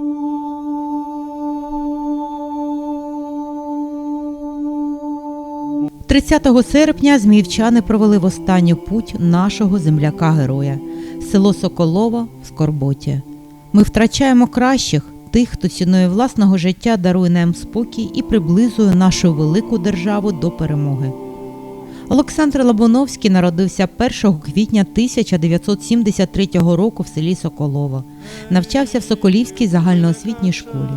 – 30 серпня зміївчани провели в останню путь нашого земляка-героя село Соколово в Скорботі. Ми втрачаємо кращих тих, хто ціною власного життя дарує нам спокій і приблизує нашу велику державу до перемоги. Олександр Лабуновський народився 1 квітня 1973 року в селі Соколово. Навчався в Соколівській загальноосвітній школі.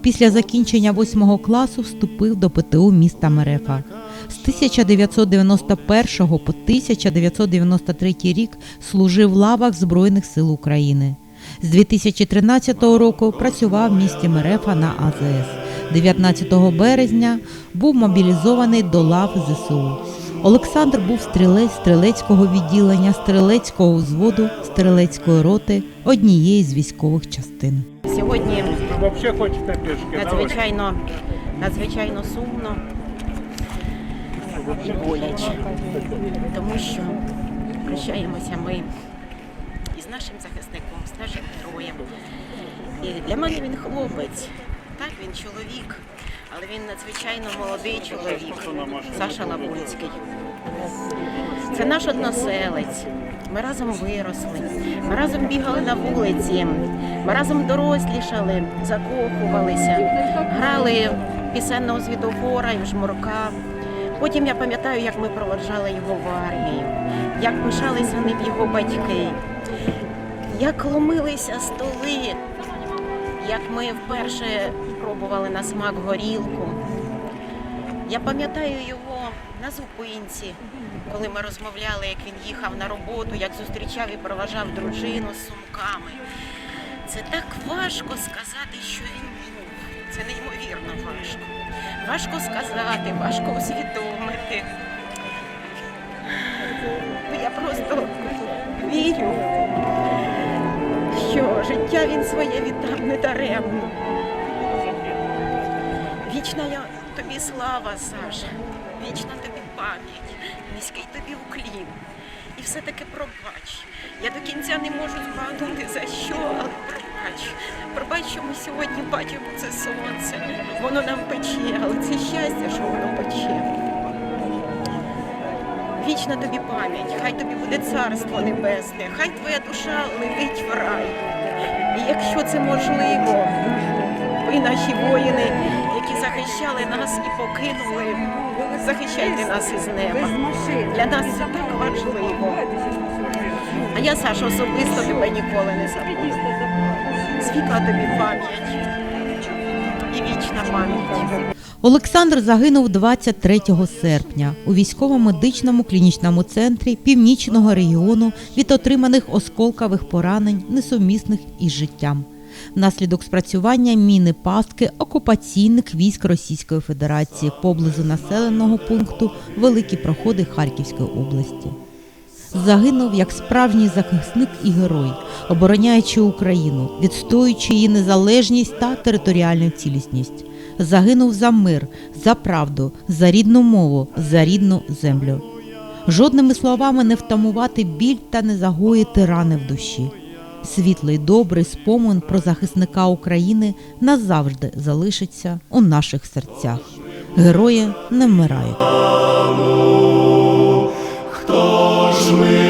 Після закінчення 8 класу вступив до ПТУ міста Мерефа. З 1991 по 1993 рік служив в лавах Збройних сил України. З 2013 року працював в місті Мерефа на АЗС. 19 березня був мобілізований до лав ЗСУ. Олександр був стрілець стрілецького відділення, стрілецького взводу, стрілецької роти однієї з військових частин. Сьогодні Вообще хочете пешки? Давай. надзвичайно, надзвичайно сумно і боляче, тому що прощаємося ми із нашим захисником, з нашим героєм. І для мене він хлопець, так він чоловік, але він надзвичайно молодий чоловік, Саша Лабунський. Це наш односелець. Ми разом виросли, ми разом бігали на вулиці, ми разом дорослішали, закохувалися, грали пісенного звідофора і в жмурка. Потім я пам'ятаю, як ми проводжали його в армію, як пишалися ним його батьки, як ломилися столи, як ми вперше пробували на смак горілку. Я пам'ятаю його на зупинці, коли ми розмовляли, як він їхав на роботу, як зустрічав і проважав дружину з сумками. Це так важко сказати, що він був. Це неймовірно важко. Важко сказати, важко усвідомити. Я просто вірю, що життя він своє віддав не даремно. Вічна я тобі слава, Саша, вічна тобі пам'ять, низький тобі уклін. І все-таки пробач. Я до кінця не можу збагнути за що, але пробач. Пробач, що ми сьогодні бачимо це сонце. Воно нам пече, але це щастя, що воно пече. Вічна тобі пам'ять, хай тобі буде царство небесне, хай твоя душа летить в рай. І якщо це можливо, ви наші воїни, які захищали нас і покинули, захищайте нас із неба. Для нас це так важливо. А я, Саша, особисто тебе ніколи не забуду. Світла тобі пам'ять і вічна пам'ять. Олександр загинув 23 серпня у військово-медичному клінічному центрі північного регіону від отриманих осколкових поранень, несумісних із життям. Внаслідок спрацювання міни пастки окупаційних військ Російської Федерації поблизу населеного пункту Великі Проходи Харківської області. Загинув як справжній захисник і герой, обороняючи Україну, відстоюючи її незалежність та територіальну цілісність. Загинув за мир, за правду, за рідну мову, за рідну землю. Жодними словами не втамувати біль та не загоїти рани в душі. Світлий добрий спомин про захисника України назавжди залишиться у наших серцях. Герої не вмирають. Хто ж ми